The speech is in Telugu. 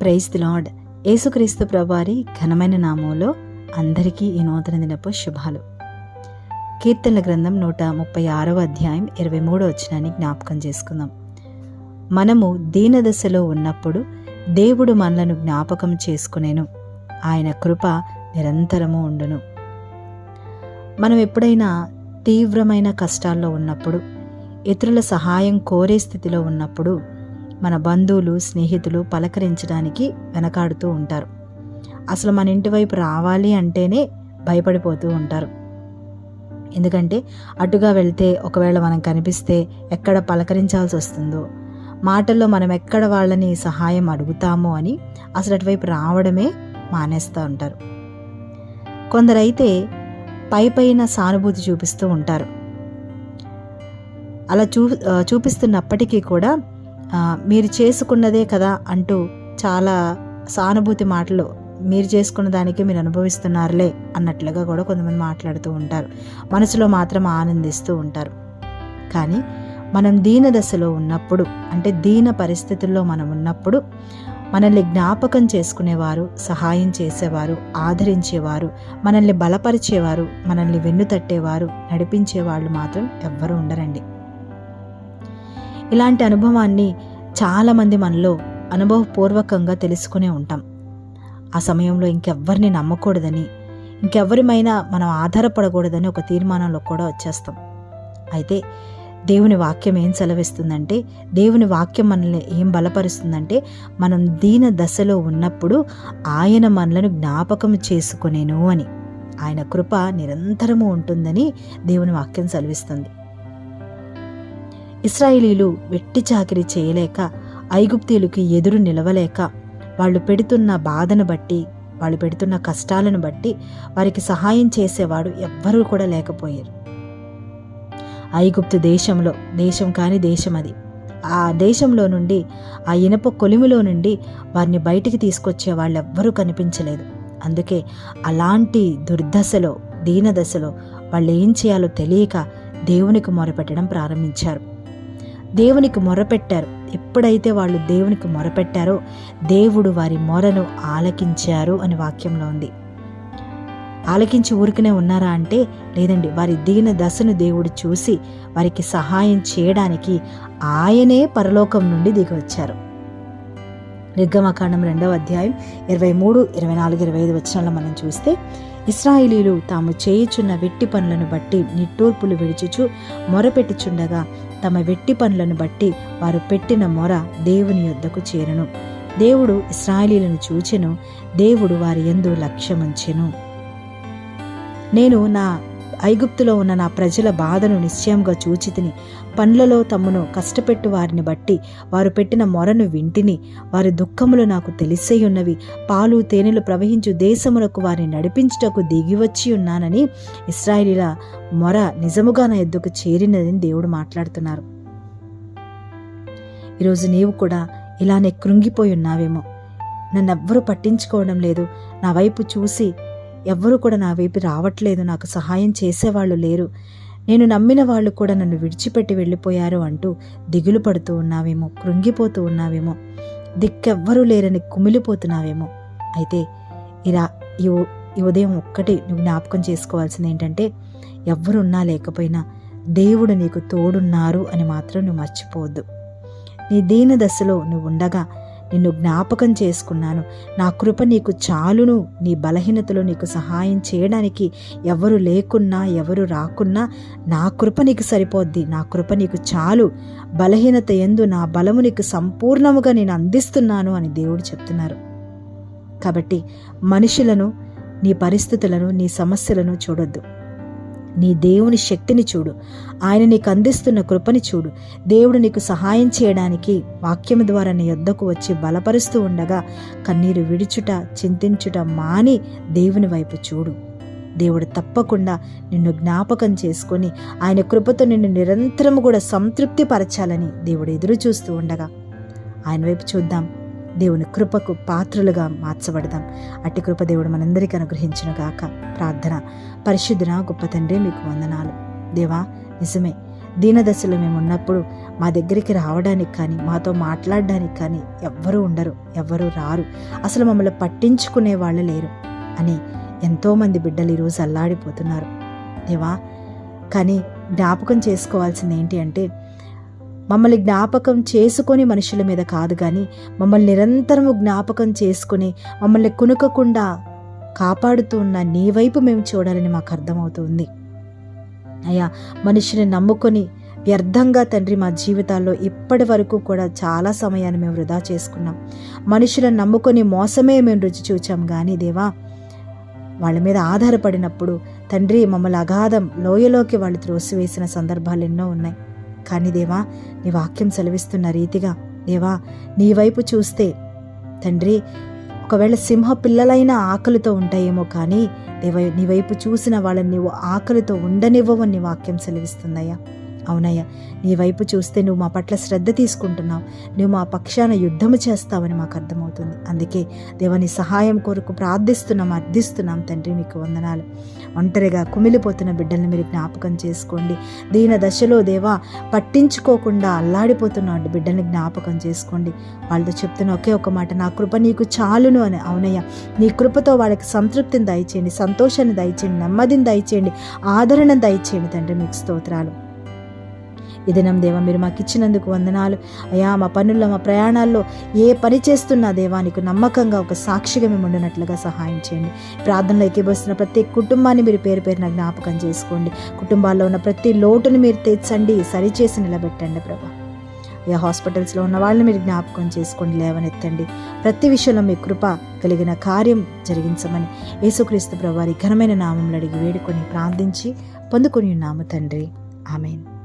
Praise the lord. యేసుక్రీస్తు ప్రభువారి ఘనమైన నామంలో అందరికీ ఈ నూతన దినపు శుభాలు. కీర్తనల గ్రంథం నూట ముప్పై ఆరవ అధ్యాయం ఇరవై మూడో వచ్చినాన్ని జ్ఞాపకం చేసుకుందాం. మనము దీనదశలో ఉన్నప్పుడు దేవుడు మనలను జ్ఞాపకం చేసుకునేను. ఆయన కృప నిరంతరము ఉండును. మనం ఎప్పుడైనా తీవ్రమైన కష్టాల్లో ఉన్నప్పుడు ఇతరుల సహాయం కోరే స్థితిలో ఉన్నప్పుడు మన బంధువులు స్నేహితులు పలకరించడానికి వెనకాడుతూ ఉంటారు. అసలు మన ఇంటి వైపు రావాలి అంటేనే భయపడిపోతూ ఉంటారు. ఎందుకంటే అటుగా వెళ్తే ఒకవేళ మనం కనిపిస్తే ఎక్కడ పలకరించాల్సి వస్తుందో మాటల్లో మనం ఎక్కడ వాళ్ళని సహాయం అడుగుతామో అని అసలు అటువైపు రావడమే మానేస్తూ ఉంటారు. కొందరైతే పై పైన సానుభూతి చూపిస్తూ ఉంటారు. అలా చూ చూపిస్తున్నప్పటికీ కూడా మీరు చేసుకున్నదే కదా అంటూ చాలా సానుభూతి మాటలు మీరు చేసుకున్న దానికి మీరు అనుభవిస్తున్నారులే అన్నట్లుగా కూడా కొంతమంది మాట్లాడుతూ ఉంటారు. మనసులో మాత్రం ఆనందిస్తూ ఉంటారు. కానీ మనం దీన దశలో ఉన్నప్పుడు అంటే దీన పరిస్థితుల్లో మనం ఉన్నప్పుడు మనల్ని జ్ఞాపకం చేసుకునేవారు సహాయం చేసేవారు ఆదరించేవారు మనల్ని బలపరిచేవారు మనల్ని వెన్ను తట్టేవారు నడిపించేవాళ్ళు మాత్రం ఎవ్వరూ ఉండరండి. ఇలాంటి అనుభవాన్ని చాలామంది మనలో అనుభవపూర్వకంగా తెలుసుకునే ఉంటాం. ఆ సమయంలో ఇంకెవ్వరిని నమ్మకూడదని ఇంకెవరిమైనా మనం ఆధారపడకూడదని ఒక తీర్మానంలో కూడా వచ్చేస్తాం. అయితే దేవుని వాక్యం ఏం సెలవిస్తుందంటే దేవుని వాక్యం మనల్ని ఏం బలపరుస్తుందంటే మనం దీన దశలో ఉన్నప్పుడు ఆయన మనలను జ్ఞాపకం చేసుకునేను అని. ఆయన కృప నిరంతరము ఉంటుందని దేవుని వాక్యం సెలవిస్తుంది. ఇస్రాయేలీలు వెట్టి చాకిరి చేయలేక ఐగుప్తీయులకి ఎదురు నిలవలేక వాళ్ళు పెడుతున్న బాధను బట్టి వాళ్ళు పెడుతున్న కష్టాలను బట్టి వారికి సహాయం చేసేవాడు ఎవ్వరూ కూడా లేకపోయారు. ఐగుప్తు దేశంలో దేశం కాని దేశం అది. ఆ దేశంలో నుండి ఆ ఇనప కొలిమిలో నుండి వారిని బయటికి తీసుకొచ్చే వాళ్ళెవ్వరూ కనిపించలేదు. అందుకే అలాంటి దుర్దశలో దీనదశలో వాళ్ళు ఏం చేయాలో తెలియక దేవునికి మొరపెట్టడం ప్రారంభించారు. దేవునికి మొరపెట్టారు. ఎప్పుడైతే వాళ్ళు దేవునికి మొరపెట్టారో దేవుడు వారి మొరను ఆలకించారు అని వాక్యంలో ఉంది. ఆలకించి ఊరికనే ఉన్నారా అంటే లేదండి. వారి దీన దశను దేవుడు చూసి వారికి సహాయం చేయడానికి ఆయనే పరలోకం నుండి దిగి వచ్చారు నిర్గమకాండం రెండవ అధ్యాయం ఇరవై మూడు ఇరవై నాలుగు ఇరవై ఐదు వచనాల్లో మనం చూస్తే ఇస్రాయిలీలు తాము చేయుచున్న వెట్టి పనులను బట్టి నిట్టూర్పులు విడిచుచు మొరపెట్టుచుండగా తమ వెట్టి పనులను బట్టి వారు పెట్టిన మొర దేవుని యొద్దకు చేరను. దేవుడు ఇస్రాయలీలను చూచెను. దేవుడు వారి ఎందు లక్ష్యముంచెను. నేను నా ఐగుప్తులో ఉన్న నా ప్రజల బాధను నిశ్చయంగా చూచితిని. పండ్లలో తమ్మును కష్టపెట్టు వారిని బట్టి వారు పెట్టిన మొరను వింటిని. వారి దుఃఖములు నాకు తెలిసేయున్నవి. పాలు తేనెలు ప్రవహించు దేశములకు వారిని నడిపించుటకు దిగివచ్చి ఉన్నానని ఇస్రాయిలీల మొర నిజముగా నా ఎద్దుకు చేరినదని దేవుడు మాట్లాడుతున్నారు. ఈరోజు నీవు కూడా ఇలానే కృంగిపోయి ఉన్నావేమో. నన్నెవ్వరూ పట్టించుకోవడం లేదు. నా వైపు చూసి ఎవ్వరూ కూడా నా వైపు రావట్లేదు. నాకు సహాయం చేసేవాళ్ళు లేరు. నేను నమ్మిన వాళ్ళు కూడా నన్ను విడిచిపెట్టి వెళ్ళిపోయారు అంటూ దిగులు పడుతూ ఉన్నావేమో కృంగిపోతూ ఉన్నావేమో దిక్కెవ్వరూ లేరని కుమిలిపోతున్నావేమో. అయితే ఇలా ఈ ఉదయం ఒక్కటి నువ్వు జ్ఞాపకం చేసుకోవాల్సింది ఏంటంటే ఎవ్వరున్నా లేకపోయినా దేవుడు నీకు తోడున్నారు అని మాత్రం నువ్వు మర్చిపోవద్దు. నీ దీన దశలో నువ్వు ఉండగా నిన్ను జ్ఞాపకం చేసుకున్నాను. నా కృప నీకు చాలును. నీ బలహీనతలో నీకు సహాయం చేయడానికి ఎవరు లేకున్నా ఎవరు రాకున్నా నా కృప నీకు సరిపోద్ది. నా కృప నీకు చాలు. బలహీనత ఎందు నా బలము నీకు సంపూర్ణముగా నేను అందిస్తున్నాను అని దేవుడు చెప్తున్నారు. కాబట్టి మనుషులను నీ పరిస్థితులను నీ సమస్యలను చూడొద్దు. నీ దేవుని శక్తిని చూడు. ఆయన నీకు అందిస్తున్న కృపని చూడు. దేవుడు నీకు సహాయం చేయడానికి వాక్యం ద్వారా నీ యొద్దకు వచ్చి బలపరుస్తూ ఉండగా కన్నీరు విడుచుట చింతించుట మాని దేవుని వైపు చూడు. దేవుడు తప్పకుండా నిన్ను జ్ఞాపకం చేసుకొని ఆయన కృపతో నిన్ను నిరంతరం కూడా సంతృప్తి పరచాలని దేవుడు ఎదురు చూస్తూ ఉండగా. ఆయన వైపు చూద్దాం. దేవుని కృపకు పాత్రులుగా మార్చబడదాం. అట్టి కృప దేవుడు మనందరికీ అనుగ్రహించిన గాక. ప్రార్థన. పరిశుద్ధన గొప్ప తండ్రి మీకు వందనాలు. దేవా నిజమే. దీనదశలో మేము ఉన్నప్పుడు మా దగ్గరికి రావడానికి కానీ మాతో మాట్లాడడానికి కానీ ఎవ్వరూ ఉండరు ఎవ్వరూ రారు. అసలు మమ్మల్ని పట్టించుకునే వాళ్ళు లేరు అని ఎంతోమంది బిడ్డలు ఈరోజు అల్లాడిపోతున్నారు. దేవా కానీ జ్ఞాపకం చేసుకోవాల్సింది ఏంటి అంటే మమ్మల్ని జ్ఞాపకం చేసుకొని మనుషుల మీద కాదు కానీ మమ్మల్ని నిరంతరము జ్ఞాపకం చేసుకుని మమ్మల్ని కునుకకుండా కాపాడుతూ ఉన్న నీ వైపు మేము చూడాలని మాకు అర్థమవుతుంది. అయ్యా మనిషిని నమ్ముకొని వ్యర్థంగా తండ్రి మా జీవితాల్లో ఇప్పటి వరకు కూడా చాలా సమయాన్ని మేము వృధా చేసుకున్నాం. మనుషులను నమ్ముకొని మోసమే మేము రుచి చూచాం కానీ దేవా వాళ్ళ మీద ఆధారపడినప్పుడు తండ్రి మమ్మల్ని అగాధం లోయలోకి వాళ్ళు త్రోసివేసిన సందర్భాలు ఎన్నో ఉన్నాయి. కానీ దేవా నీ వాక్యం సెలవిస్తున్న రీతిగా దేవా నీ వైపు చూస్తే తండ్రి ఒకవేళ సింహ పిల్లలైన ఆకలితో ఉంటాయేమో కానీ దేవ నీ వైపు చూసిన వాళ్ళని నీవు ఆకలితో ఉండనివ్వవని వాక్యం సెలవిస్తుందయ్యా. అవునయ్యా నీ వైపు చూస్తే నువ్వు మా పట్ల శ్రద్ధ తీసుకుంటున్నావు. నువ్వు మా పక్షాన యుద్ధము చేస్తావని మాకు అర్థమవుతుంది. అందుకే దేవని సహాయం కొరకు ప్రార్థిస్తున్నాం అర్థిస్తున్నాం తండ్రి మీకు వందనాలు. ఒంటరిగా కుమిలిపోతున్న బిడ్డల్ని మీరు జ్ఞాపకం చేసుకోండి. దీన దశలో దేవా పట్టించుకోకుండా అల్లాడిపోతున్న బిడ్డల్ని జ్ఞాపకం చేసుకోండి. వాళ్ళతో చెప్తున్న ఒకే ఒక మాట నా కృప నీకు చాలును అని. అవునయ్య నీ కృపతో వాళ్ళకి సంతృప్తిని దయచేయండి సంతోషాన్ని దయచేయండి నెమ్మదిని దయచేయండి ఆదరణ దయచేయండి తండ్రి మీకు స్తోత్రాలు. ఈ దినం దేవా మీరు మాకు ఇచ్చినందుకు వందనాలు. అయా మా పనుల్లో మా ప్రయాణాల్లో ఏ పని చేస్తున్నా దేవానికి నమ్మకంగా ఒక సాక్షిగా మేము ఉండినట్లుగా సహాయం చేయండి. ప్రార్థనలో ఎక్కిపోస్తున్న ప్రతి కుటుంబాన్ని మీరు పేరు పేరున జ్ఞాపకం చేసుకోండి. కుటుంబాల్లో ఉన్న ప్రతి లోటుని మీరు తెచ్చండి సరిచేసి నిలబెట్టండి ప్రభా. ఏ హాస్పిటల్స్లో ఉన్న వాళ్ళని మీరు జ్ఞాపకం చేసుకోండి లేవనెత్తండి. ప్రతి విషయంలో మీ కృప కలిగిన కార్యం జరిగించమని యేసుక్రీస్తు ప్రభారి ఘనమైన నామంలో అడిగి వేడుకొని ప్రార్థించి పొందుకుని ఉన్నాము తండ్రి. ఆమెన్.